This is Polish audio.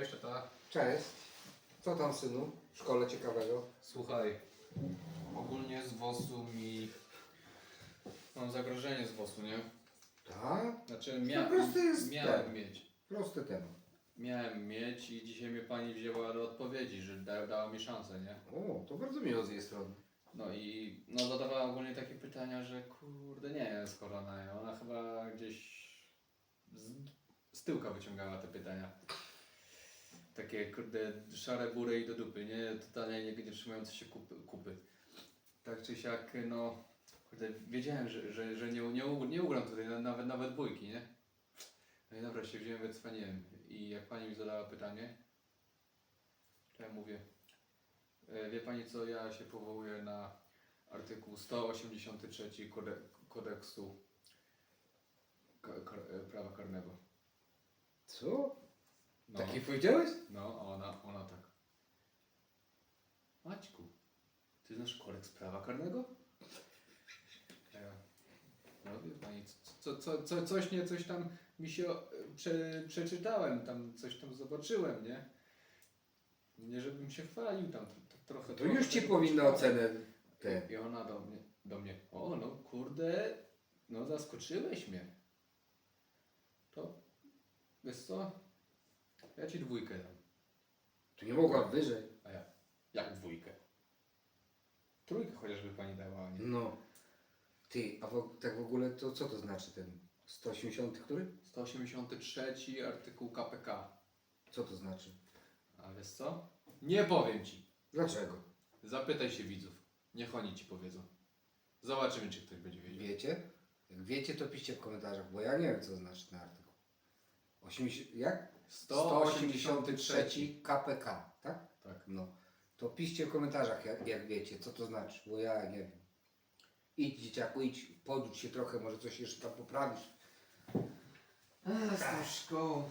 Cześć tata. Cześć. Co tam synu? W szkole ciekawego? Słuchaj, ogólnie z WOS-u mi... Mam zagrożenie z WOS-u, nie? Tak? Znaczy mia... prostu jest miałem ten. mieć. Prosty temat. Miałem mieć i dzisiaj mnie pani wzięła do odpowiedzi, że da, dała mi szansę, nie? O, to bardzo miło z jej strony. No i no zadawała ogólnie takie pytania, że kurde nie jest korona? Ona chyba gdzieś z, z tyłka wyciągała te pytania. Takie kurde szare bury i do dupy, nie? Totalnie nie, nie trzymające się kupy, kupy. Tak czy siak, no kurde, wiedziałem, że, że, że nie, nie, nie ugram tutaj na- nawet, nawet bójki, nie? No i dobra, się wziąłem, wycwaniłem. I jak pani mi zadała pytanie, to ja mówię, E, Wie Pani co, ja się powołuję na artykuł 183 kode, kodeksu prawa karnego. Co? No, Taki powiedziałeś? no ona, ona tak. Maćku, ty znasz kodeks prawa karnego? Ja, no wie Pani, co, co, co, coś nie, coś tam mi się e, prze, przeczytałem, tam coś tam zobaczyłem, nie? Nie żebym się chwalił tam trochę. To już ci powinno ocenę te. I ona do mnie, do mnie, o no kurde, no zaskoczyłeś mnie. To, wiesz co, ja ci dwójkę dam. Tu nie mogła wyżej. A ja, jak dwójkę? Trójkę chociażby pani dała, a nie? No. Ty, a w, tak w ogóle to co to znaczy ten 180 który? 183 artykuł KPK. Co to znaczy? A wiesz co? Nie powiem ci. Dlaczego? Zapytaj się widzów. Niech oni ci powiedzą. Zobaczymy, czy ktoś będzie wiedział. Wiecie? Jak wiecie, to piszcie w komentarzach, bo ja nie wiem co znaczy ten artykuł. 80, jak? 183 KPK, tak? Tak. No. To piszcie w komentarzach, jak, jak wiecie, co to znaczy, bo ja nie wiem. Idź dzieciaku, idź, poduć się trochę, może coś jeszcze tam poprawisz. A, z tą szkołą.